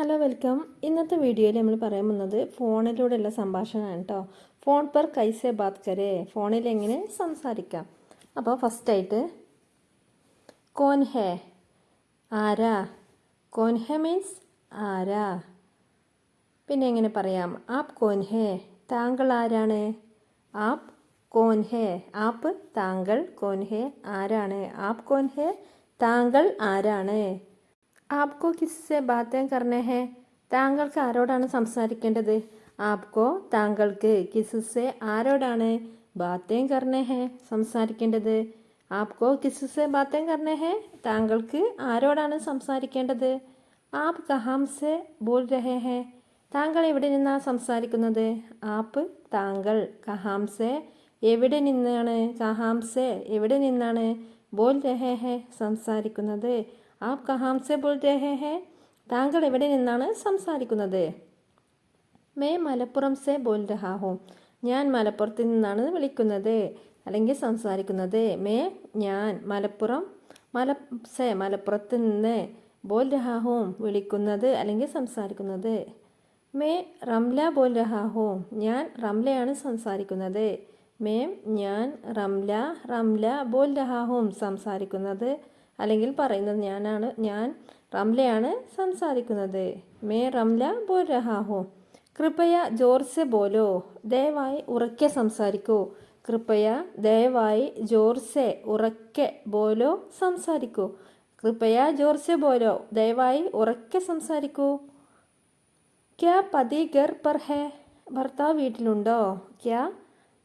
Hello welcome ഇന്നത്തെ വീഡിയോയിൽ നമ്മൾ പറയാൻ പോകുന്നത് ഫോണിലൂടെയുള്ള സംഭാഷണമാണ് കേട്ടോ ഫോൺ പെർ കൈസെ ബാത് കരേ. ഫോണിൽ എങ്ങനെ സംസാരിക്കാം? അപ്പോൾ ഫസ്റ്റായിട്ട് കോൻ ഹേ? ആരാ? കോൻ ഹെ മീൻസ് ആരാ? പിന്നെ എങ്ങനെ പറയാം? ആപ് കോൻ ഹേ? താങ്കൾ ആരാണ്? ആപ് കോൻ ഹേ? ആപ്പ് താങ്കൾ കോൻ ഹേ? ആരാണ്? ആപ് കോൻ ഹേ? താങ്കൾ ആരാണ്? ആപ്കോ കിസ്സെ ബാത്തേം കർണേ ഹേ. താങ്കൾക്ക് ആരോടാണ് സംസാരിക്കേണ്ടത്? ആപ്കോ താങ്കൾക്ക് കിസ്സെ ആരോടാണ് ബാത്തേം കർണേ ഹേ സംസാരിക്കേണ്ടത്? ആപ്കോ കിസ്സെ ബാത്തേം കർണേ ഹേ താങ്കൾക്ക് ആരോടാണ് സംസാരിക്കേണ്ടത്? ആപ് കഹാംസെ ബോൾ രഹേ ഹേ. താങ്കൾ എവിടെ നിന്നാണ് സംസാരിക്കുന്നത്? ആപ്പ് താങ്കൾ കഹാംസെ എവിടെ നിന്നാണ്? കഹാംസെ എവിടെ നിന്നാണ് ബോൽ രഹേ ഹേ സംസാരിക്കുന്നത്? ആപ്പ് കഹാംസെ ബോൾ രഹേ ഹേ താങ്കൾ എവിടെ നിന്നാണ് സംസാരിക്കുന്നത്? മേ മലപ്പുറം സെ ബോൽ രഹാ ഞാൻ മലപ്പുറത്ത് നിന്നാണ് വിളിക്കുന്നത്. അല്ലെങ്കിൽ സംസാരിക്കുന്നത്. മേ ഞാൻ മലപ്പുറം മല സെ മലപ്പുറത്ത് നിന്ന് ബോൽ രഹാ വിളിക്കുന്നത് അല്ലെങ്കിൽ സംസാരിക്കുന്നത്. മേ റംല ബോൽ രഹാ ഞാൻ റംലയാണ് സംസാരിക്കുന്നത്. മേം ഞാൻ റംല റംല ബോൽ രഹാ സംസാരിക്കുന്നത്. അല്ലെങ്കിൽ പറയുന്നത് ഞാനാണ് ഞാൻ റംലയാണ് സംസാരിക്കുന്നത്. മേ റംല ബോൽ രഹാഹോ കൃപയ ജോർസെ ബോലോ. ദയവായി ഉറക്കെ സംസാരിക്കൂ. കൃപയ ദയവായി ജോർസെ ഉറക്കെ ബോലോ സംസാരിക്കൂ. കൃപയ ജോർസെ ബോലോ. ദയവായി ഉറക്കെ സംസാരിക്കൂ. ക്യാ പതി ഗർ പർ ഹേ ഭർത്താവ് വീട്ടിലുണ്ടോ? ക്യാ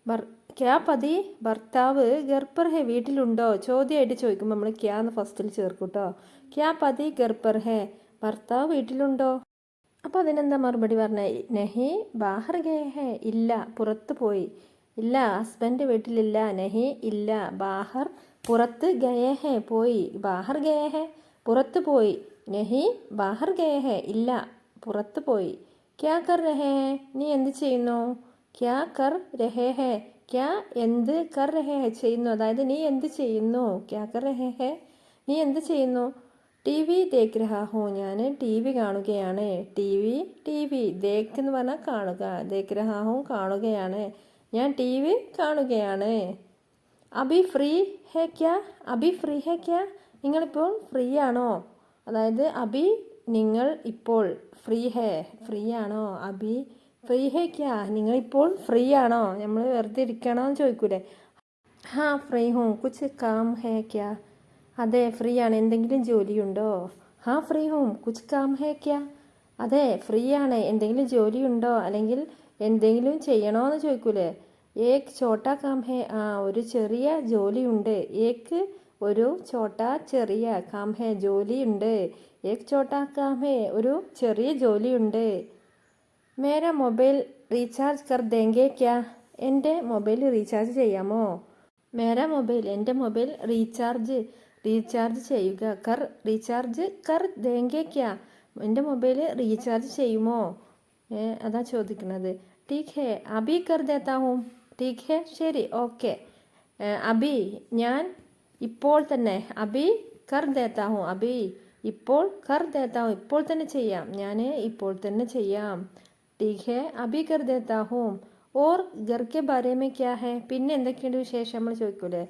ഭർ ക്യാ പതി ഭർത്താവ് ഗർപ്പർ ഹേ വീട്ടിലുണ്ടോ? ചോദ്യമായിട്ട് ചോദിക്കുമ്പോൾ നമ്മൾ ക്യാ എന്ന് ഫസ്റ്റിൽ ചേർക്കും കേട്ടോ ക്യാ പതി ഗർപ്പർ ഹേ ഭർത്താവ് വീട്ടിലുണ്ടോ? അപ്പോൾ അതിനെന്താ മറുപടി പറഞ്ഞേ? നെഹി ബാഹർ ഗേ ഹേ ഇല്ല പുറത്ത് പോയി. ഇല്ല ഹസ്ബൻഡ് വീട്ടിലില്ല നെഹി ഇല്ല ബാഹർ പുറത്ത് ഗയേ ഹേ പോയി. ബാഹർ ഗയേ ഹേ പുറത്ത് പോയി. നെഹി ബാഹർ ഗയേ ഹേ ഇല്ല പുറത്ത് പോയി. ക്യാ കർ രഹേ നീ എന്ത് ചെയ്യുന്നു? ക്യാ കർ രഹേ ഹേ? ക്യാ എന്ത് കർ രഹേ ഹേ ചെയ്യുന്നു? അതായത് നീ എന്ത് ചെയ്യുന്നു? ക്യാ കർ രഹേ ഹേ? നീ എന്ത് ചെയ്യുന്നു? ടി വി രഹാ ഹോ ഞാൻ ടി വി കാണുകയാണ്. T V T V. ദേക്ക് എന്ന് പറഞ്ഞാൽ കാണുക. രഹാ ഹോ കാണുകയാണ്. ഞാൻ ടി വി കാണുകയാണ്. അബി ഫ്രീ ഹേ ക്യാ? അബി ഫ്രീ ഹേ ക്യാ? നിങ്ങളിപ്പോൾ ഫ്രീ ആണോ? അതായത് അബി നിങ്ങൾ ഇപ്പോൾ ഫ്രീ ഹേ ഫ്രീ ആണോ? അബി ഫ്രീ ഹേക്കാ നിങ്ങളിപ്പോൾ ഫ്രീ ആണോ നമ്മൾ വെറുതെ ഇരിക്കണോ എന്ന് ചോദിക്കൂലേ? ഹാ ഫ്രീ ഹോ കുച്ച് കാം ഹേക്കാ അതെ ഫ്രീ ആണ് എന്തെങ്കിലും ജോലിയുണ്ടോ? ഹാ ഫ്രീ ഹോം കുച്ച് കാം ഹേക്കാ അതെ ഫ്രീ ആണ് എന്തെങ്കിലും ജോലിയുണ്ടോ? അല്ലെങ്കിൽ എന്തെങ്കിലും ചെയ്യണോ എന്ന് ചോദിക്കൂലേ? ഏക് ചോട്ട കാം ഹേ. ആ ഒരു ചെറിയ ജോലിയുണ്ട്. ഏക്ക് ഒരു ചോട്ട ചെറിയ കാം ഹേ ജോലിയുണ്ട്. ഏക് ചോട്ട കാം ഹേ. ഒരു ചെറിയ ജോലിയുണ്ട്. മേര മൊബൈൽ റീചാർജ് കർ ദേങ്കേ ക്യാ? എന്റെ മൊബൈൽ റീചാർജ് ചെയ്യാമോ? മേരാ മൊബൈൽ എന്റെ മൊബൈൽ റീചാർജ് റീചാർജ് ചെയ്യുക. കർ റീചാർജ് കർ ദേങ്കേ ക്യാ? എന്റെ മൊബൈൽ റീചാർജ് ചെയ്യുമോ? അതാ ചോദിക്കുന്നത്. ടീക്ക് ഹേ അബി കർ ദേത്താ ഹൂം. ടീക്ക് ഹേ ശരി ഓക്കെ. അബി ഞാൻ ഇപ്പോൾ തന്നെ അബി കർ ദേത്താ ഹൂം. അബി ഇപ്പോൾ കർ ദേത്താ ഹൂം. ഇപ്പോൾ തന്നെ ചെയ്യാം. ഞാൻ ഇപ്പോൾ തന്നെ ചെയ്യാം. ടീക്ക് ഹേ അബി കർ ദേത്താ ഹൂം ഓർ ഗർക്കെ ബാരേമേ ക്യാ ഹേ പിന്നെ എന്തൊക്കെയുണ്ട് വിശേഷം? നമ്മൾ ചോദിക്കൂലേ?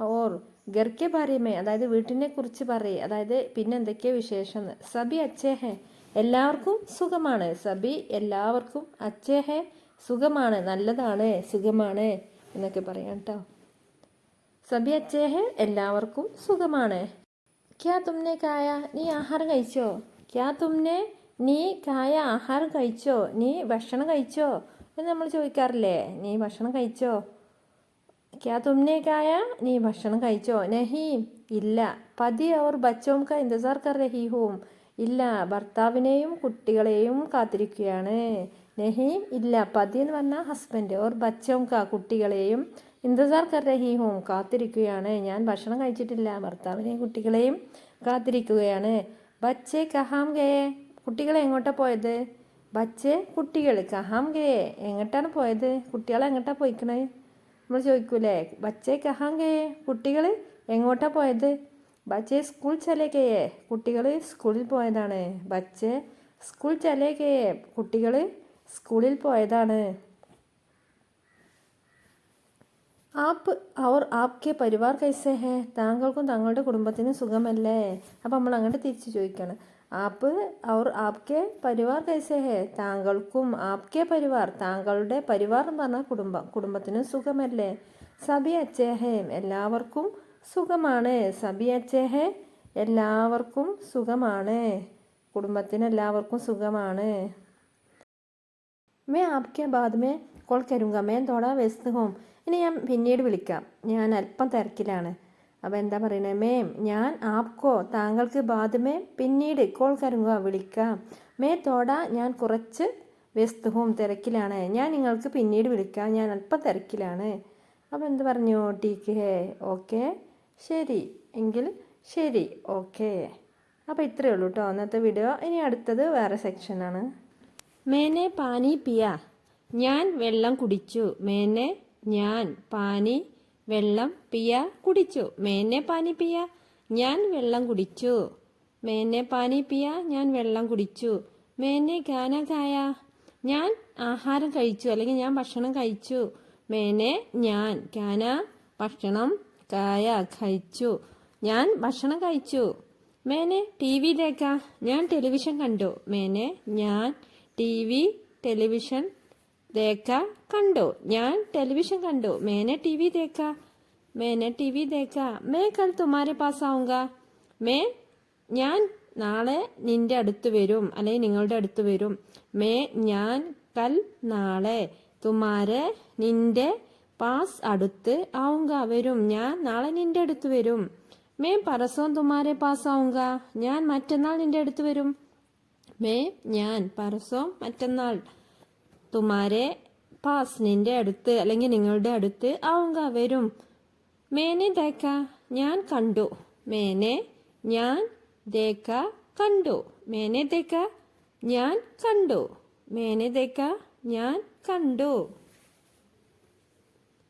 ഓർ ഗർക്കെ ബാരേമേ അതായത് വീട്ടിനെ കുറിച്ച് പറയേ. അതായത് പിന്നെ എന്തൊക്കെയാ വിശേഷം? സബി അച്ഛേ ഹേ. എല്ലാവർക്കും സുഖമാണ്. സബി എല്ലാവർക്കും അച്ഛേ ഹേ. സുഖമാണ്. നല്ലതാണ്. സുഖമാണ് എന്നൊക്കെ പറയാം കേട്ടോ സബി അച്ഛേ ഹേ എല്ലാവർക്കും സുഖമാണ്. ക്യാ തുമ്നെ കായ? നീ ആഹാരം കഴിച്ചോ? ക്യാ തുമ്നെ? നീ കായ ആഹാരം കഴിച്ചോ? നീ ഭക്ഷണം കഴിച്ചോ? എന്ന് നമ്മൾ ചോദിക്കാറില്ലേ? നീ ഭക്ഷണം കഴിച്ചോ? ക്യാ തുമ്നെ കായ നീ ഭക്ഷണം കഴിച്ചോ? നഹി ഇല്ല. പതി അവർ ബച്ചോം കാ ഇന്തസാർ കർ രഹി ഇല്ല ഭർത്താവിനെയും കുട്ടികളെയും കാത്തിരിക്കുകയാണ്. നഹീം ഇല്ല. പതി എന്ന് പറഞ്ഞാൽ ഹസ്ബൻഡ്. ഓർ ബച്ചോം കാ കുട്ടികളെയും ഇന്തസാർ കർ രഹി കാത്തിരിക്കുകയാണ്. ഞാൻ ഭക്ഷണം കഴിച്ചിട്ടില്ല. ഭർത്താവിനെയും കുട്ടികളെയും കാത്തിരിക്കുകയാണ്. ബച്ചെ കഹാം ഗയേ? കുട്ടികൾ എങ്ങോട്ടാ പോയത്? ബച്ചേ കുട്ടികൾ കഹാം ഗയേ എങ്ങോട്ടാണ് പോയത്? കുട്ടികൾ എങ്ങോട്ടാണ് പോയിക്കണേ? നമ്മൾ ചോദിക്കൂലേ? ബച്ചേ കഹാം ഗയേ കുട്ടികൾ എങ്ങോട്ടാ പോയത്? ബച്ചേ സ്കൂൾ ചലേ ഗയേ കുട്ടികൾ സ്കൂളിൽ പോയതാണ്. ബച്ചേ സ്കൂൾ ചലേക്കേ കുട്ടികൾ സ്കൂളിൽ പോയതാണ്. ആപ്പ് അവർ ആപ്കെ പരിവാർ കൈസേ ഹേ. താങ്കൾക്കും താങ്കളുടെ കുടുംബത്തിനും സുഖമല്ലേ? അപ്പം നമ്മൾ അങ്ങോട്ട് തിരിച്ച് ചോദിക്കുകയാണ് ആപ്പ് അവർ ആപ്കെ പരിവാർ കൈസേഹേ താങ്കൾക്കും ആപ്കെ പരിവാർ താങ്കളുടെ പരിവാർ എന്ന് പറഞ്ഞാൽ കുടുംബം. കുടുംബത്തിന് സുഖമല്ലേ? സബി അച്ചേഹേ എല്ലാവർക്കും സുഖമാണ്. സബി അച്ചേഹേ എല്ലാവർക്കും സുഖമാണ്. കുടുംബത്തിന് എല്ലാവർക്കും സുഖമാണ്. മേ ആപ്കെ ബാദ്മേ മേ കരുങ്ക മേ തോടാ വേസ്തുഹോം ഇനി ഞാൻ പിന്നീട് വിളിക്കാം. ഞാൻ അല്പം തിരക്കിലാണ്. അപ്പോൾ എന്താ പറയുന്നത് മേം ഞാൻ ആപ്കോ താങ്കൾക്ക് ബാദ്മേ പിന്നീട് കോൾ കരുങ്ങുക വിളിക്കാം. മേ തോട ഞാൻ കുറച്ച് വ്യസ്തവും തിരക്കിലാണ്. ഞാൻ നിങ്ങൾക്ക് പിന്നീട് വിളിക്കാം. ഞാൻ അല്പം തിരക്കിലാണ്. അപ്പോൾ എന്ത് പറഞ്ഞു? ടീക്ക് ഹേ ഓക്കെ. ശരി. എങ്കിൽ ശരി ഓക്കെ. അപ്പോൾ ഇത്രയേ ഉള്ളൂ കേട്ടോ അന്നത്തെ വീഡിയോ. ഇനി അടുത്തത് വേറെ സെക്ഷനാണ് മേനെ പാനി പിയ. ഞാൻ വെള്ളം കുടിച്ചു. മേനെ ഞാൻ പാനി വെള്ളം പിയ കുടിച്ചു. മേനെ പാനി പിയ ഞാൻ വെള്ളം കുടിച്ചു. മേനെ പാനി പിയ ഞാൻ വെള്ളം കുടിച്ചു. മേനെ ഗാന ഗായ ഞാൻ ആഹാരം കഴിച്ചു. അല്ലെങ്കിൽ ഞാൻ ഭക്ഷണം കഴിച്ചു. മേനെ ഞാൻ ഗാന ഭക്ഷണം കായ കഴിച്ചു. ഞാൻ ഭക്ഷണം കഴിച്ചു. മേനെ ടി വി ഞാൻ ടെലിവിഷൻ കണ്ടു. മേനെ ഞാൻ ടി വി ടെലിവിഷൻ ദേക്ക കണ്ടു. ഞാൻ ടെലിവിഷൻ കണ്ടു. മേനെ ടി വി ദേക്ക. മേനെ ടി വി ദേക്ക. മേ കൽ തുമാരെ പാസ് ആവുക മേ ഞാൻ നാളെ നിന്റെ അടുത്ത് വരും. അല്ലെങ്കിൽ നിങ്ങളുടെ അടുത്ത് വരും. മേ ഞാൻ കൽ നാളെ തുമാരെ നിന്റെ പാസ് അടുത്ത് ആവുക വരും. ഞാൻ നാളെ നിന്റെ അടുത്ത് വരും. മേ പരസവും തുമാരെ പാസ് ആവുക ഞാൻ മറ്റന്നാൾ നിന്റെ അടുത്ത് വരും. മേ ഞാൻ പരസവും മറ്റന്നാൾ തുമാരെ പാസ്നിന്റെ അടുത്ത് അല്ലെങ്കിൽ നിങ്ങളുടെ അടുത്ത് ആവുക വരും. മേനെ ദേക്ക ഞാൻ കണ്ടു. മേനെ ഞാൻ ദേക്ക കണ്ടു. മേനെ ദേക്ക ഞാൻ കണ്ടു. മേനെ ദേക്ക ഞാൻ കണ്ടു.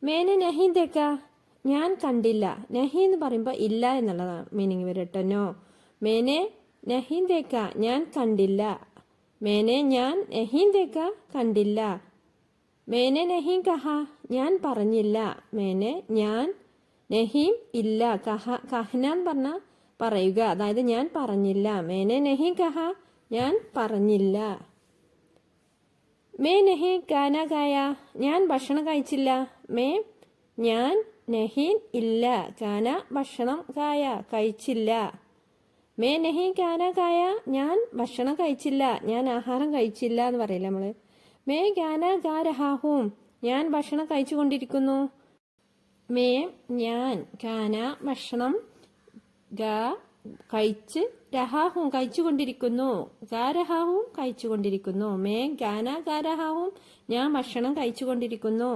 മേനെ നഹി ദേക്ക ഞാൻ കണ്ടില്ല. നഹി എന്ന് പറയുമ്പോൾ ഇല്ല എന്നുള്ളതാണ് മീനിങ് വരട്ടോ നോ മേനെ നഹി ദേക്ക ഞാൻ കണ്ടില്ല. മേനെ ഞാൻ നഹി ദേക്ക കണ്ടില്ല. മേനെ നഹീം കഹ ഞാൻ പറഞ്ഞില്ല. മേനെ ഞാൻ നഹീം ഇല്ല. കഹ കഹന പറഞ്ഞ പറയുക. അതായത് ഞാൻ പറഞ്ഞില്ല. മേനെ നഹീം കഹ ഞാൻ പറഞ്ഞില്ല. മേ നഹി കാന കായ ഞാൻ ഭക്ഷണം കഴിച്ചില്ല. മേ ഞാൻ നഹീൻ ഇല്ല. കാന ഭക്ഷണം കായ കഴിച്ചില്ല. മേ നഹി ക്യാന കായ ഞാൻ ഭക്ഷണം കഴിച്ചില്ല ഞാൻ ആഹാരം കഴിച്ചില്ല എന്ന് പറയില്ല നമ്മൾ? മേ ക്യാന രഹാഹൂം ഞാൻ ഭക്ഷണം കഴിച്ചു കൊണ്ടിരിക്കുന്നു മേ ഞാൻ ഗാന ഭക്ഷണം ഗാ കഴിച്ച് രഹാഹും കഴിച്ചു കൊണ്ടിരിക്കുന്നു ഗാരഹാഹും ഗാരഹാവും കഴിച്ചുകൊണ്ടിരിക്കുന്നു. മേ ഗാന ഗാരഹാഹും ഞാൻ ഭക്ഷണം കഴിച്ചുകൊണ്ടിരിക്കുന്നു.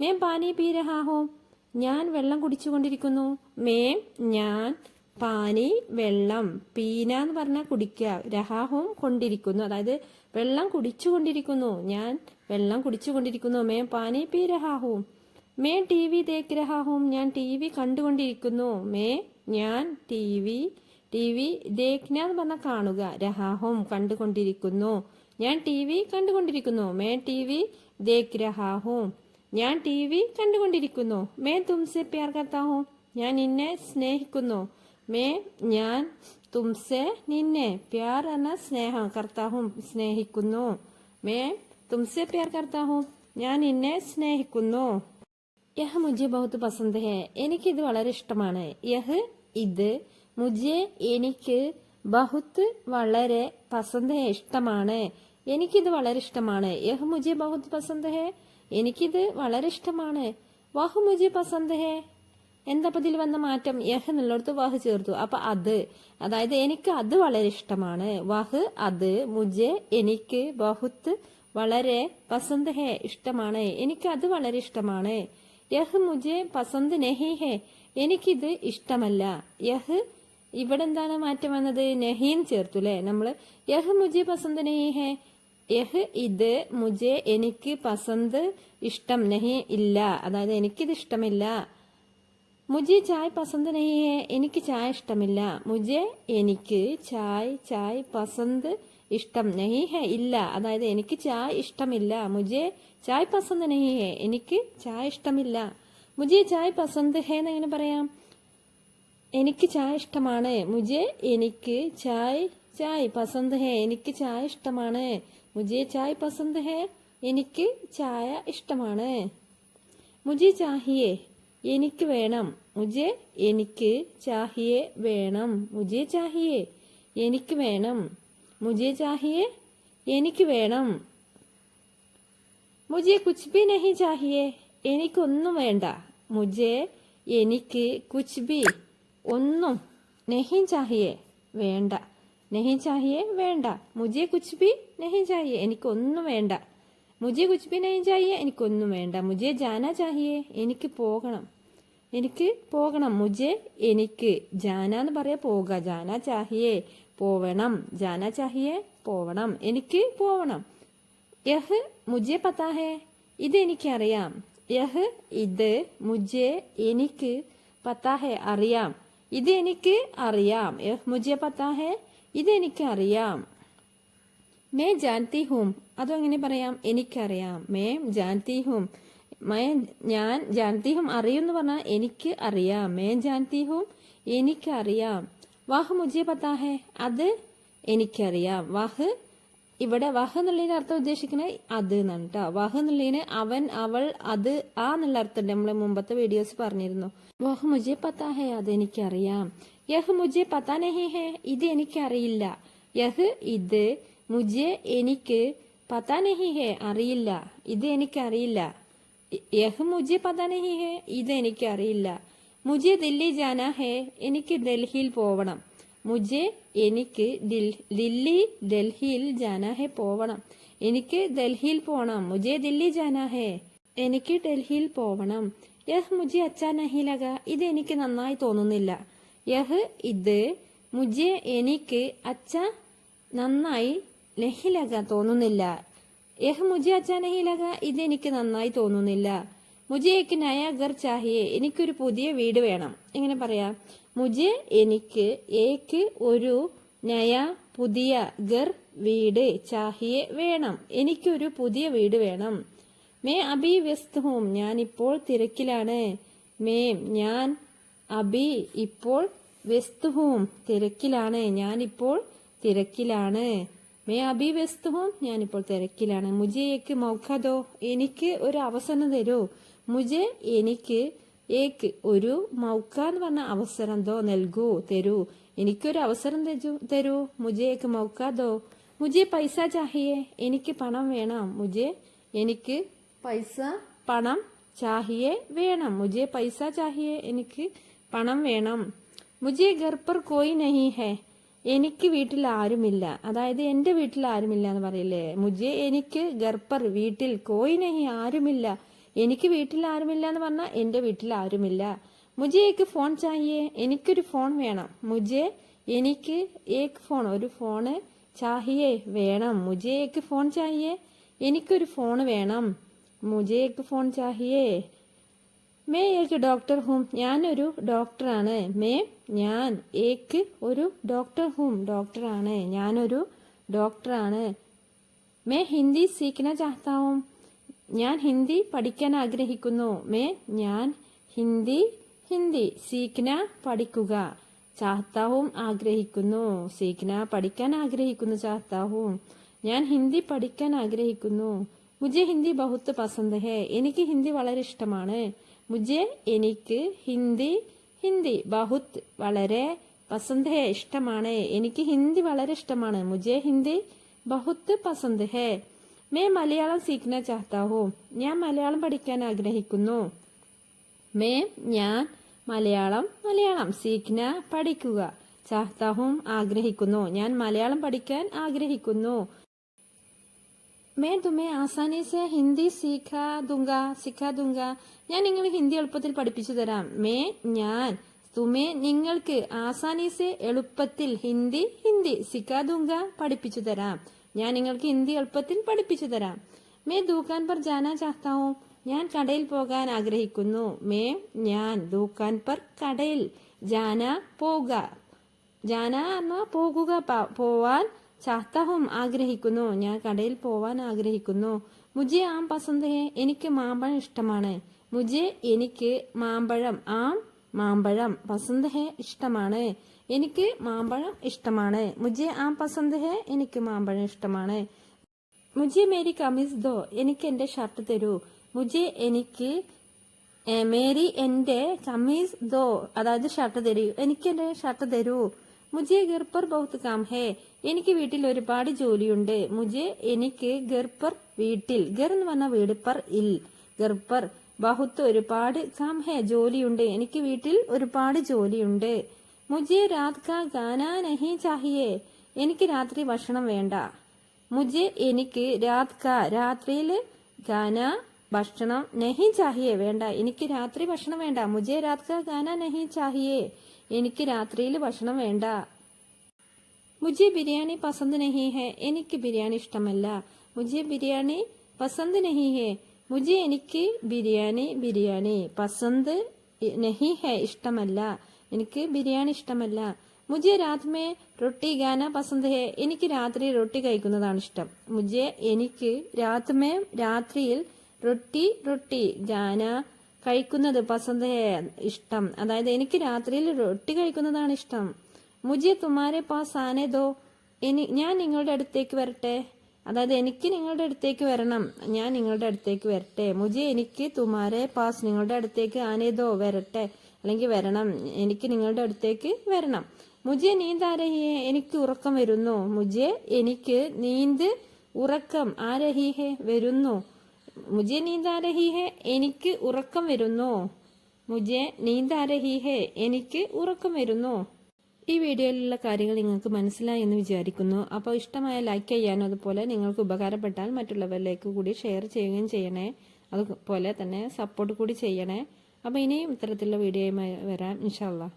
മേ പാനി പീരഹാഹും ഞാൻ വെള്ളം കുടിച്ചുകൊണ്ടിരിക്കുന്നു. മേ ഞാൻ പാനി വെള്ളം പീന എന്ന് പറഞ്ഞാൽ കുടിക്കുക രഹാഹോം കൊണ്ടിരിക്കുന്നു. അതായത് വെള്ളം കുടിച്ചുകൊണ്ടിരിക്കുന്നു. ഞാൻ വെള്ളം കുടിച്ചുകൊണ്ടിരിക്കുന്നു. മേ പാനി പീ രഹാഹോം മേ ടി വി തേക്ക് രഹാഹും ഞാൻ ടി വി കണ്ടുകൊണ്ടിരിക്കുന്നു. മേ ഞാൻ ടി വി ടി വി ദേഖ്ന എന്ന് പറഞ്ഞാൽ കാണുക. രഹാഹോം കണ്ടുകൊണ്ടിരിക്കുന്നു. ഞാൻ ടി വി കണ്ടുകൊണ്ടിരിക്കുന്നു. മേ ടി വി ദേഖ് രഹാഹും ഞാൻ ടി വി കണ്ടുകൊണ്ടിരിക്കുന്നു. മേ തുംസെ പ്യാർ കർത്താഹും ഞാൻ നിന്നെ സ്നേഹിക്കുന്നു. മേ ഞാൻ തുംസെ നിന്നെ പ്യാർ എന്ന സ്നേഹം കർത്താഹും സ്നേഹിക്കുന്നു മേ തുംസെ പ്യാർ കർത്താഹും ഞാൻ നിന്നെ സ്നേഹിക്കുന്നു യഹ് മുജെ ബഹുത്ത് പസന്ത് ഹേ എനിക്കിത് വളരെ ഇഷ്ടമാണ് യഹ് ഇത് മുജെ എനിക്ക് ബഹുത്ത് വളരെ പസന്ത് ഹേ ഇഷ്ടമാണ് എനിക്കിത് വളരെ ഇഷ്ടമാണ് യഹ് മുജെ ബഹുത്ത് പസന്ത് ഹേ എനിക്കിത് വളരെ ഇഷ്ടമാണ് വഹ് മുജെ പസന്ത് ഹേ എന്താ ഇതിൽ വന്ന മാറ്റം? യഹ് എന്നുള്ളിടത്ത് വഹ് ചേർത്തു. അപ്പൊ അത് അതായത് എനിക്ക് അത് വളരെ ഇഷ്ടമാണ്. വഹ് അത് മുജെ എനിക്ക് ബഹുത്ത് വളരെ പസന്ത് ഹേ ഇഷ്ടമാണ്. എനിക്ക് അത് വളരെ ഇഷ്ടമാണ്. യഹ് മുജെ പസന്ത് നെഹി ഹേ എനിക്കിത് ഇഷ്ടമല്ല. യഹ് ഇവിടെ എന്താണ് മാറ്റം വന്നത്? നെഹീൻ ചേർത്തു അല്ലേ നമ്മൾ യഹ് മുജെ പസന്ത് നെഹി ഹേ യഹ് ഇത് മുജെ എനിക്ക് പസന്ത് ഇഷ്ടം നെഹി ഇല്ല. അതായത് എനിക്കിത് ഇഷ്ടമില്ല. മുജെ ചായ് പസന്ത് നെയ്യേ എനിക്ക് ചായ ഇഷ്ടമില്ല. മുജെ എനിക്ക് ചായ് ചായ് പസന്ത് ഇഷ്ടം. നഹി ഹെ ഇല്ല. അതായത് എനിക്ക് ചായ ഇഷ്ടമില്ല. മുജെ ചായ് പസന്ത് നഹി ഹെ എനിക്ക് ചായ ഇഷ്ടമില്ല. മുജെ ചായ് പസന്ത് ഹെ എന്നെങ്ങനെ പറയാം? എനിക്ക് ചായ ഇഷ്ടമാണ്. മുജെ എനിക്ക് ചായ് ചായ് പസന്ത് ഹേ എനിക്ക് ചായ ഇഷ്ടമാണ്. മുജെ ചായ് പസന്ത് ഹേ എനിക്ക് ചായ ഇഷ്ടമാണ്. മുജെ ചാഹിയേ എനിക്ക് വേണം. മുജെ എനിക്ക് ചാഹിയെ വേണം. മുജെ ചാഹിയെ എനിക്ക് വേണം. മുജെ ചാഹിയെ എനിക്ക് വേണം. മുജെ കുച്ച് ബി നഹി ചാഹിയെ എനിക്കൊന്നും വേണ്ട. മുജെ എനിക്ക് കുച്ച് ബി ഒന്നും നഹി ചാഹിയെ വേണ്ട. നഹി ചാഹിയെ വേണ്ട. മുജെ കുച്ച് ബി നഹി ചാഹിയെ എനിക്കൊന്നും വേണ്ട. മുജെ കുച്ച് ബി നഹി ചാഹിയെ എനിക്കൊന്നും വേണ്ട. മുജെ ജാന ചാഹിയെ എനിക്ക് പോകണം. എനിക്ക് പോകണം. മുജെ എനിക്ക് ജാന എന്ന് പറയാ പോക. ജാന ചാഹിയേ പോവണം. ജാന ചാഹിയേ പോവണം. എനിക്ക് പോവണം. യഹ് മുജെ പത്താഹേ ഇത് എനിക്കറിയാം. യഹ് ഇത് മുജെ എനിക്ക് പത്താഹേ അറിയാം. ഇത് എനിക്ക് അറിയാം. യഹ് മുജെ പത്താഹേ ഇത് എനിക്ക് അറിയാം മേ ജാൻതി ഹൂം. അതും എങ്ങനെ പറയാം. എനിക്കറിയാം. മേ ജാൻതി ഹൂം. മേ ഞാൻ ജാൻതി ഹൂം അറിയുമെന്ന് പറഞ്ഞാൽ എനിക്ക് അറിയാം. മേ ജാൻതി ഹൂം എനിക്കറിയാം. വാഹ് മുജെ പത്താഹേ അത് എനിക്കറിയാം. വാഹ് ഇവിടെ വഹ് എന്നുള്ളതിന് അർത്ഥം ഉദ്ദേശിക്കുന്നത് അത് എന്നാണ് കേട്ടോ വഹ് എന്നുള്ളതിന് അവൻ അവൾ അത് ആ എന്നുള്ള അർത്ഥമുണ്ട്. നമ്മളെ മുമ്പത്തെ വീഡിയോസ് പറഞ്ഞിരുന്നു. വഹ് മുജെ പത്താഹേ അത് എനിക്കറിയാം. യഹ് മുജെ പത്താ നഹി ഹേ ഇത് എനിക്കറിയില്ല. യഹ് ഇത് മുജെ എനിക്ക് പത്താനഹി ഹേ അറിയില്ല. ഇത് എനിക്കറിയില്ല. യഹ് മുജെ പതനഹി നഹി ഹേ ഇത് എനിക്കറിയില്ല മുജെ ദില്ലി ജാന ഹേ എനിക്ക് ഡൽഹിയിൽ പോവണം. മുജെ എനിക്ക് ദില്ലി ഡൽഹിയിൽ ജാനാ ഹേ പോവണം. എനിക്ക് ഡൽഹിയിൽ പോണം. മുജെ ദില്ലി ജാനാ ഹേ എനിക്ക് ഡൽഹിയിൽ പോവണം. യഹ് മുജെ അച്ഛാ നഹി ലഗ ഇത് എനിക്ക് നന്നായി തോന്നുന്നില്ല. യഹ് ഇത് മുജെ എനിക്ക് അച്ഛ നന്നായി നഹി ലഗ തോന്നുന്നില്ല. യഹ് മുജെ അച്ഛാ ലഗ ഇതെനിക്ക് നന്നായി തോന്നുന്നില്ല. മുജിയേക്ക് നയ ഗർ ചാഹിയെ എനിക്കൊരു പുതിയ വീട് വേണം. എങ്ങനെ പറയാ മുജെ എനിക്ക് ഏക്ക് ഒരു നയ പുതിയ ഗർ വീട് ചാഹിയെ വേണം. എനിക്കൊരു പുതിയ വീട് വേണം. മേ അബി വ്യസ്ത് ഹോം ഞാൻ ഇപ്പോൾ തിരക്കിലാണ്. മേം ഞാൻ അബി ഇപ്പോൾ വ്യസ്ത് ഹോം തിരക്കിലാണ് ഇപ്പോൾ തിരക്കിലാണ്. മേ അബി വ്യസ്ത് ഹൂം ഞാനിപ്പോൾ തിരക്കിലാണ്. മുജേക്ക് മൗഖദോ എനിക്ക് ഒരു അവസരം തരൂ. മുജെ എനിക്ക് ഏക്ക് ഒരു മൗക്ക എന്ന് പറഞ്ഞ അവസരം ദോ നൽകൂ തരൂ. എനിക്കൊരു അവസരം തരൂ തരൂ. മുജേക്ക് മൗക്ക ദോ മുജെ പൈസ ചാഹിയെ? എനിക്ക് പണം വേണം. മുജെ എനിക്ക് പൈസ പണം ചാഹിയെ വേണം. മുജെ പൈസ ചാഹിയെ എനിക്ക് പണം വേണം. മുജെ ഗർപ്പർ കോയി നഹി ഹെ. എനിക്ക് വീട്ടിൽ ആരുമില്ല. അതായത് എന്റെ വീട്ടിൽ ആരുമില്ല എന്ന് പറയില്ലേ? മുജെ എനിക്ക് ഗർപ്പർ വീട്ടിൽ കോയി നഹി ആരുമില്ല. എനിക്ക് വീട്ടിൽ ആരുമില്ല എന്ന് പറഞ്ഞാൽ എന്റെ വീട്ടിൽ ആരുമില്ല. മുജെ ഏക്ക് ഫോൺ ചാഹിയേ? എനിക്കൊരു ഫോൺ വേണം. മുജെ എനിക്ക് ഏക്ക് ഫോൺ ഒരു ഫോണ് ചാഹിയേ വേണം. മുജെ ഏക്ക് ഫോൺ ചാഹിയേ? എനിക്കൊരു ഫോൺ വേണം. മുജെ ഫോൺ ചാഹിയെ? മേ ഏക്ക് ഡോക്ടർ ഹൂം ഞാനൊരു ഡോക്ടറാണ് മേ ഞാൻ ഏക്ക് ഒരു ഡോക്ടർ ഹൂം ഡോക്ടറാണ് ഞാനൊരു ഡോക്ടറാണ് മേ ഹിന്ദി സീക്കന ചാത്താവും ഞാൻ ഹിന്ദി പഠിക്കാൻ ആഗ്രഹിക്കുന്നു. മേ ഞാൻ ഹിന്ദി ഹിന്ദി സീക്കന പഠിക്കുക. ചാത്താവും ആഗ്രഹിക്കുന്നു. സീക്കന പഠിക്കാൻ ആഗ്രഹിക്കുന്നു ചാത്താവും ഞാൻ ഹിന്ദി പഠിക്കാൻ ആഗ്രഹിക്കുന്നു. മുജെ ഹിന്ദി ബഹുത്ത് പസന്ത് ഹേ. എനിക്ക് ഹിന്ദി വളരെ ഇഷ്ടമാണ്. മുജെ എനിക്ക് ഹിന്ദി ഹിന്ദി ബഹുത് വളരെ പസന്ത് ഹേ ഇഷ്ടമാണ്. എനിക്ക് ഹിന്ദി വളരെ ഇഷ്ടമാണ്. മുജെ ഹിന്ദി ബഹുത്ത് പസന്ത് ഹേ. മേ മലയാളം സീഖന ചാഹത്താ ഞാൻ മലയാളം പഠിക്കാൻ ആഗ്രഹിക്കുന്നു. മേ ഞാൻ മലയാളം മലയാളം സീഖന പഠിക്കുക ചാത്താഹും ആഗ്രഹിക്കുന്നു. ഞാൻ മലയാളം പഠിക്കാൻ ആഗ്രഹിക്കുന്നു. मैं तुम्हें आसानी से हिंदी सिखा दूंगा സിഖാ ദുങ്ക ഞാൻ നിങ്ങൾ ഹിന്ദി എളുപ്പത്തിൽ പഠിപ്പിച്ചു തരാം മേ ഞാൻ തുമേ നിങ്ങൾക്ക് ആസാനീസെ എളുപ്പത്തിൽ ഹിന്ദി ഹിന്ദി സിഖാ ദുങ്ക പഠിപ്പിച്ചു തരാം ഞാൻ നിങ്ങൾക്ക് ഹിന്ദി എളുപ്പത്തിൽ പഠിപ്പിച്ചു തരാം മേ ദൂക്കാൻ പർ ജാനാ ചാഹത്താവും ഞാൻ കടയിൽ പോകാൻ ആഗ്രഹിക്കുന്നു മേ ഞാൻ ദൂക്കാൻ പർ കടയിൽ ജാന പോക ജാന എന്ന പോകുക പ- പോവാൻ ചാത്തഹും ആഗ്രഹിക്കുന്നു. ഞാൻ കടയിൽ പോവാൻ ആഗ്രഹിക്കുന്നു. മുജെ ആം പസന്ത് എനിക്ക് മാമ്പഴം ഇഷ്ടമാണ്. മുജെ എനിക്ക് മാമ്പഴം. ആം മാമ്പഴം പസന്ത് ഹേ ഇഷ്ടമാണ്. എനിക്ക് മാമ്പഴം ഇഷ്ടമാണ്. മുജെ ആം പസന്ത് ഹേ എനിക്ക് മാമ്പഴം ഇഷ്ടമാണ്. മുജെ മേരി കമീസ് ദോ എനിക്ക് എന്റെ ഷർട്ട് തരൂ. മുജെ എനിക്ക് മേരി എന്റെ കമീസ് ദോ അതായത് ഷർട്ട് തരൂ. എനിക്ക് എന്റെ ഷർട്ട് തരൂ. മുജെ ഗർപ്പർ ബൗത്ത് കാം ഹേ എനിക്ക് വീട്ടിൽ ഒരുപാട് ജോലിയുണ്ട് മുജെ എനിക്ക് ഗർപ്പർ പർ വീട്ടിൽ ഗർ എന്ന് പറഞ്ഞ വീട് പർ ഇൽ ഗർപ്പർ പർ ബഹുത്ത് ഒരുപാട് കാം ഹേ ജോലിയുണ്ട് എനിക്ക് വീട്ടിൽ ഒരുപാട് ജോലിയുണ്ട് മുജെ രാത് കാ ഗാനാ നഹി ചാഹിയേ എനിക്ക് രാത്രി ഭക്ഷണം വേണ്ട മുജെ എനിക്ക് രാത് കാ രാത്രിയിൽ ഗാന ഭക്ഷണം നഹി ചാഹിയേ വേണ്ട എനിക്ക് രാത്രി ഭക്ഷണം വേണ്ട മുജെ രാത് കാ ഗാനാ നഹി ചാഹിയേ എനിക്ക് രാത്രിയിൽ ഭക്ഷണം വേണ്ട. മുജെ ബിരിയാണി പസന്ത് നഹി ഹെ എനിക്ക് ബിരിയാണി ഇഷ്ടമല്ല. മുജെ ബിരിയാണി പസന്ത് നഹി ഹെ മുജെ എനിക്ക് ബിരിയാണി ബിരിയാണി പസന്ത് നഹി ഹെ ഇഷ്ടമല്ല. എനിക്ക് ബിരിയാണി ഇഷ്ടമല്ല. മുജെ രാത്രി മേ റൊട്ടി ഗാന പസന്ത് ഹെ എനിക്ക് രാത്രി റൊട്ടി കഴിക്കുന്നതാണ് ഇഷ്ടം. മുജെ എനിക്ക് രാത്രി മേ രാത്രിയിൽ റൊട്ടി റൊട്ടി ഗാന കഴിക്കുന്നത് പസന്ത് ഇഷ്ടം. അതായത് എനിക്ക് രാത്രിയിൽ റൊട്ടി കഴിക്കുന്നതാണ് ഇഷ്ടം. മുജെ തുമാരെ പാസ് ആനെ ഇനി ഞാൻ നിങ്ങളുടെ അടുത്തേക്ക് വരട്ടെ. അതായത് എനിക്ക് നിങ്ങളുടെ അടുത്തേക്ക് വരണം. ഞാൻ നിങ്ങളുടെ അടുത്തേക്ക് വരട്ടെ. മുജെ എനിക്ക് തുമാരെ പാസ് നിങ്ങളുടെ അടുത്തേക്ക് ആനേതോ വരട്ടെ. അല്ലെങ്കിൽ വരണം. എനിക്ക് നിങ്ങളുടെ അടുത്തേക്ക് വരണം. മുജെ നീന്താരഹിയെ എനിക്ക് ഉറക്കം വരുന്നു. മുജെ എനിക്ക് നീന്ത് ഉറക്കം ആരഹിഹെ വരുന്നു. മുജെ നീന്താരഹിഹെ എനിക്ക് ഉറക്കം വരുന്നു. മുജെ നീന്താരഹിഹെ എനിക്ക് ഉറക്കം വരുന്നു. ഈ വീഡിയോയിലുള്ള കാര്യങ്ങൾ നിങ്ങൾക്ക് മനസ്സിലായി എന്ന് വിചാരിക്കുന്നു. അപ്പോൾ ഇഷ്ടമായ ലൈക്ക് ചെയ്യാനും അതുപോലെ നിങ്ങൾക്ക് ഉപകാരപ്പെട്ടാൽ മറ്റുള്ളവരിലേക്ക് കൂടി ഷെയർ ചെയ്യുകയും ചെയ്യണേ. അതുപോലെ തന്നെ സപ്പോർട്ട് കൂടി ചെയ്യണേ. അപ്പോൾ ഇനിയും ഇത്തരത്തിലുള്ള വീഡിയോയുമായി വരാം. ഇൻഷാല്ലാ